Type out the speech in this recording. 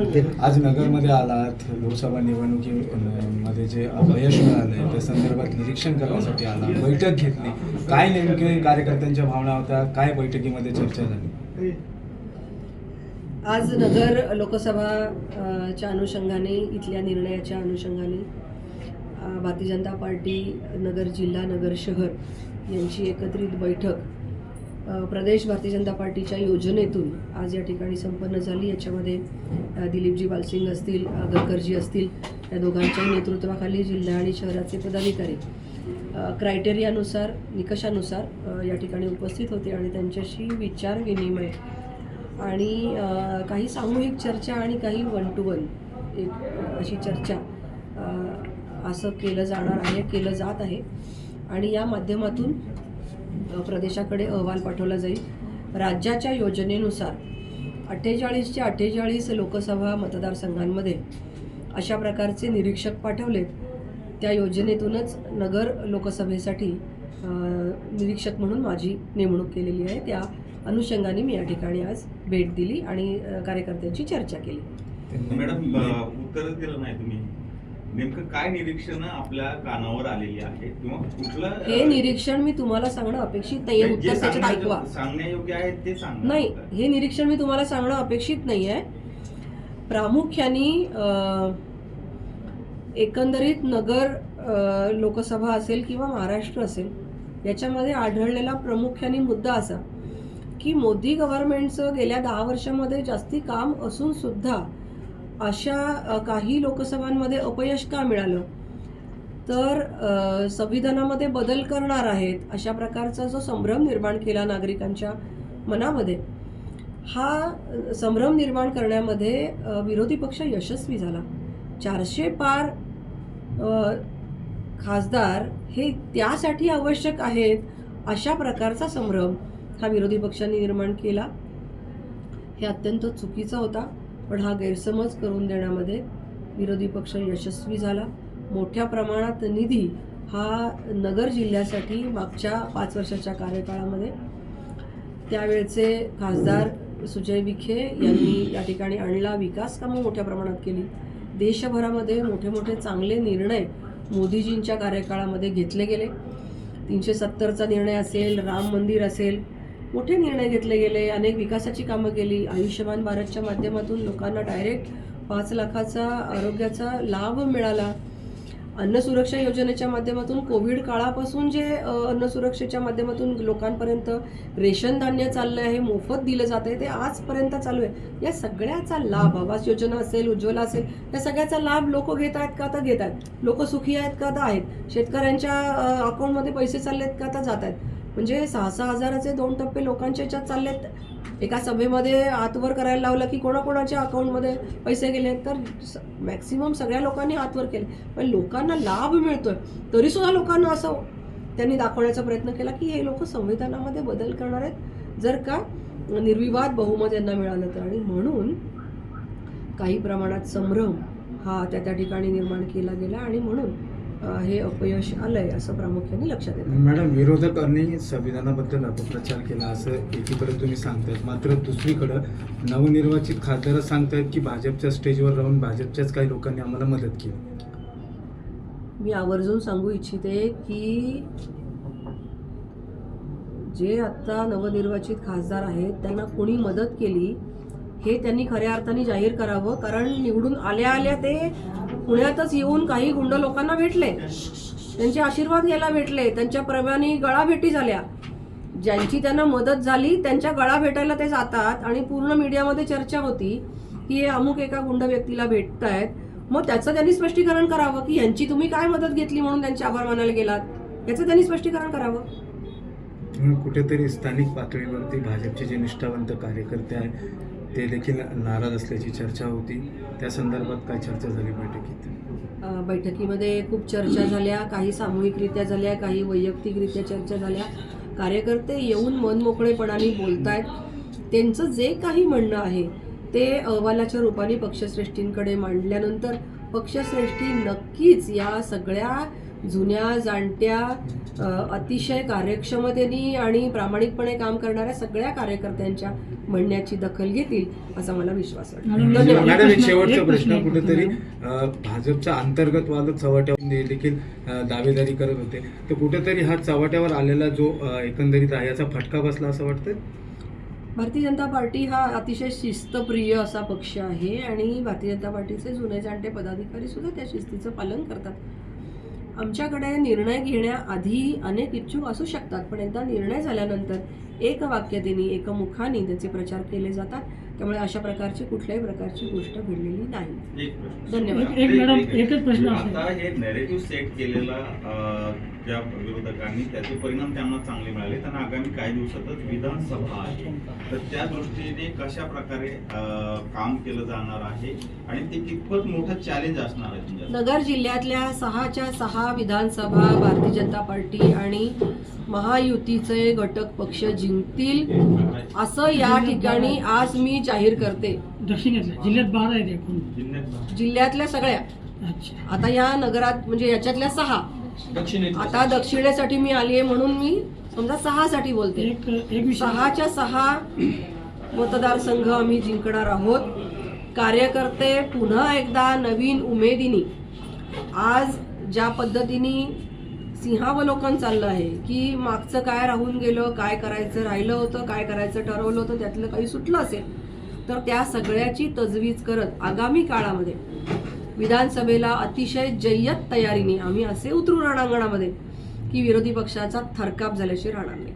आज नगरमध्ये आलात लोकसभा निवडणुकीमध्ये जे अपयश मिळालंय त्या संदर्भात निरीक्षण करण्यासाठी आला बैठक घेतली. काय नेमके कार्यकर्त्यांच्या भावना होत्या? काय बैठकीमध्ये चर्चा झाली? आज नगर लोकसभा च्या अनुषंगाने इथल्या निर्णयाच्या अनुषंगाने भारतीय जनता पार्टी नगर जिल्हा नगर शहर यांची एकत्रित बैठक प्रदेश भारतीय जनता पार्टीच्या योजनेतून आज या ठिकाणी संपन्न झाली. याच्यामध्ये दिलीपजी बालसिंग असतील गडकरजी असतील या दोघांच्या नेतृत्वाखाली जिल्हा आणि शहराचे पदाधिकारी क्रायटेरियानुसार निकषानुसार या ठिकाणी उपस्थित होते आणि त्यांच्याशी विचार विनिमय आणि काही सामूहिक चर्चा आणि काही वन टू वन एक अशी चर्चा असं केलं जाणार आहे केलं जात आहे. आणि या माध्यमातून प्रदेशाकडे अहवाल पाठवला जाईल. राज्याच्या योजनेनुसार अठ्ठेचाळीसच्या अठ्ठेचाळीस लोकसभा मतदारसंघांमध्ये अशा प्रकारचे निरीक्षक पाठवलेत त्या योजनेतूनच नगर लोकसभेसाठी निरीक्षक म्हणून माझी नेमणूक केलेली आहे. त्या अनुषंगाने मी या ठिकाणी आज भेट दिली आणि कार्यकर्त्यांची चर्चा केली. मॅडम उत्तरच दिलं नाही तुम्ही. नेमकं काय निरीक्षण आपल्या कानावर आलेली आहे किंवा कुठलं हे निरीक्षण मी तुम्हाला सांगणं अपेक्षित नाहीये जे उत्तर त्याच्यात ऐकवा. सांगण्यायोग्य आहे ते सांगा नाही हे निरीक्षण मी तुम्हाला सांगणं अपेक्षित नाही आहे प्रामुख्याने एकंदरीत नगर लोकसभा असेल किंवा महाराष्ट्र असेल याच्यामध्ये आढळलेला प्रामुख्याने मुद्दा असा की मोदी गव्हर्नमेंटचं गेल्या दहा वर्षामध्ये जास्ती काम असून सुद्धा अशा काही लोकसभांमध्ये अपयश का मिळालं? तर संविधानामध्ये बदल करणार आहेत अशा प्रकारचा जो संभ्रम निर्माण केला नागरिकांच्या मनामध्ये हा संभ्रम निर्माण करण्यामध्ये विरोधी पक्ष यशस्वी झाला. चारशे पार खासदार हे त्यासाठी आवश्यक आहेत अशा प्रकारचा संभ्रम हा विरोधी पक्षांनी निर्माण केला. हे अत्यंत चुकीचा होता. पण हा गैरसमज करून देण्यामध्ये विरोधी पक्ष यशस्वी झाला. मोठ्या प्रमाणात निधी हा नगर जिल्ह्यासाठी मागच्या पाच वर्षाच्या कार्यकाळामध्ये. त्यावेळचे खासदार सुजय विखे यांनी या ठिकाणी आणला विकास कामं मोठ्या प्रमाणात केली. देशभरामध्ये मोठे मोठे चांगले निर्णय मोदीजींच्या कार्यकाळामध्ये घेतले गेले. तीनशे सत्तरचा निर्णय असेल राम मंदिर असेल मोठे निर्णय घेतले गेले अनेक विकासाची कामं केली. आयुष्यमान भारतच्या माध्यमातून लोकांना डायरेक्ट पाच लाखाचा आरोग्याचा लाभ मिळाला. अन्न सुरक्षा योजनेच्या माध्यमातून कोविड काळापासून जे अन्न सुरक्षेच्या माध्यमातून लोकांपर्यंत रेशन धान्य चाललं आहे मोफत दिलं जात आहे ते आजपर्यंत चालू आहे. या सगळ्याचा लाभ आवास योजना असेल उज्ज्वला असेल या सगळ्याचा लाभ लोक घेत आहेत का तर घेत आहेत. लोक सुखी आहेत का तर आहेत. शेतकऱ्यांच्या अकाउंटमध्ये पैसे चालले आहेत का तर जात आहेत. म्हणजे सहा सहा हजाराचे दोन टप्पे लोकांच्या याच्यात चाललेत. एका सभेमध्ये आतवर करायला लावलं की कोणाकोणाच्या अकाउंटमध्ये पैसे गेले तर मॅक्सिमम सगळ्या लोकांनी हातवर केले. पण लोकांना लाभ मिळतोय तरीसुद्धा लोकांना असं त्यांनी दाखवण्याचा प्रयत्न केला की हे लोक संविधानामध्ये बदल करणार आहेत. जर का निर्विवाद बहुमत यांना मिळालं तर. आणि म्हणून काही प्रमाणात संभ्रम हा त्या त्या ठिकाणी निर्माण केला गेला. आणि म्हणून हे अपयश आलंय असं प्रामुख्याने लक्षात येतं. मॅडम विरोधकांनी संविधानाबद्दल अपप्रचार केला असं एकीकडे तुम्ही सांगतायत. मात्र दुसरीकडं नवनिर्वाचित खासदारच सांगतायत की भाजपच्या स्टेजवर राहून भाजपच्याच काही लोकांनी आम्हाला मदत केली. मी आवर्जून सांगू इच्छिते की जे आत्ता नवनिर्वाचित खासदार आहेत त्यांना कोणी मदत केली हे त्यांनी खऱ्या अर्थाने जाहीर करावं कारण निवडून आल्या आल्या ते पुण्यातच येऊन काही गुंड लोकांना भेटले. त्यांचे आशीर्वाद घ्यायला भेटले. त्यांच्या प्रमाणे गळा भेटी झाल्या. ज्यांची त्यांना मदत झाली त्यांच्या गळा भेटायला ते जातात आणि पूर्ण मीडियामध्ये चर्चा होती की हे अमुक एका गुंड व्यक्तीला भेटतायत. मग त्याचं त्यांनी स्पष्टीकरण करावं की यांची तुम्ही काय मदत घेतली म्हणून त्यांचे आभार मानायला गेलात? याचं त्यांनी स्पष्टीकरण करावं. कुठेतरी स्थानिक पातळीवरती भाजपचे जे निष्ठावंत कार्यकर्ते आहेत ते देखील नाराज असल्याची चर्चा होती. त्या संदर्भात काय चर्चा झाली बैठकीत? बैठकीमध्ये खूप चर्चा झाल्या काही सामूहिकरित्या झाल्या काही वैयक्तिकरित्या चर्चा झाल्या. कार्यकर्ते येऊन मनमोकळेपणाने बोलतायत. त्यांचं जे काही म्हणणं आहे ते अहवालाच्या रूपाने पक्षश्रेष्ठींकडे मांडल्यानंतर पक्षश्रेष्ठी नक्कीच या सगळ्या जुन्या जाणत्या अतिशय कार्यक्षमतेने आणि प्रामाणिकपणे काम करणाऱ्या सगळ्या कार्यकर्त्यांच्या म्हणण्याची दखल घेतील असा मला विश्वास वाटतो. प्रश्न- शेवटचा प्रश्न कुठेतरी फक्त अं, भाजपचा अंतर्गत वाद चव्हाट्यावर देखील दावेदारी करत होते. तर कुठेतरी हा चव्हाट्यावर आलेला जो एकंदरीत आहे याचा फटका बसला असं वाटतं भारतीय जनता पार्टी हा अतिशय शिस्तप्रिय असा पक्ष आहे आणि भारतीय जनता पार्टीचे जुने जाणते पदाधिकारी सुद्धा त्या शिस्तीचं पालन करतात. आमच्याकडे निर्णय घेण्याआधी अनेक इच्छुक असू शकतात पण एकदा निर्णय झाल्यानंतर एक वाक्यतेने एकमुखाने त्याचे प्रचार केले जातात. त्यामुळे अशा प्रकारची कुठल्याही प्रकारची गोष्ट घडलेली नाही. एक प्रश्न. धन्यवाद. एक- एक मॅडम, एकच प्रश्न असेल. आता हे नॅरेटिव्ह सेट केलेला अं, ज्या विरोधकांनी त्याचे परिणाम त्यांना चांगले मिळाले. त्यांना आगामी काही दिवसातच विधानसभा आहे. तर त्या दृष्टीने कशा प्रकारे अं, काम केलं जाणार आहे? आणि ते कितपत मोठं चॅलेंज असणार आहे तुमच्या नगर जिल्ह्यातल्या सहाच्या सहा विधानसभा भारतीय जनता पार्टी आणि महायुतीचे घटक पक्ष जिंकतील असं या ठिकाणी आज मी जाहीर करते. दक्षिणेतल्या जिल्ह्यात बारा आहेत एकूण. जिल्ह्यात जिल्ह्यातल्या सगळ्या. अच्छा. आता या नगरात म्हणजे याच्यातल्या सहा. आता दक्षिणेसाठी मी आली आहे म्हणून मी समजा सहासाठी बोलते. एक एक विषय. सहाच्या सहा मतदारसंघ आम्ही जिंकणार आहोत. कार्यकर्ते पुन्हा एकदा नवीन उमेदीने. आज ज्या पद्धतीने सिंहावलोकन चाललं आहे की मागचं काय राहून गेलं काय करायचं राहिलं होतं काय करायचं ठरवलं होतं त्यातलं काही सुटलं असेल तर त्या सगळ्याची तजवीज करत आगामी काळामध्ये विधानसभेला अतिशय जय्यत तयारीने आम्ही असे उतरू रणांगणामध्ये की विरोधी पक्षाचा थरकाप झाल्याशी राहणार नाही.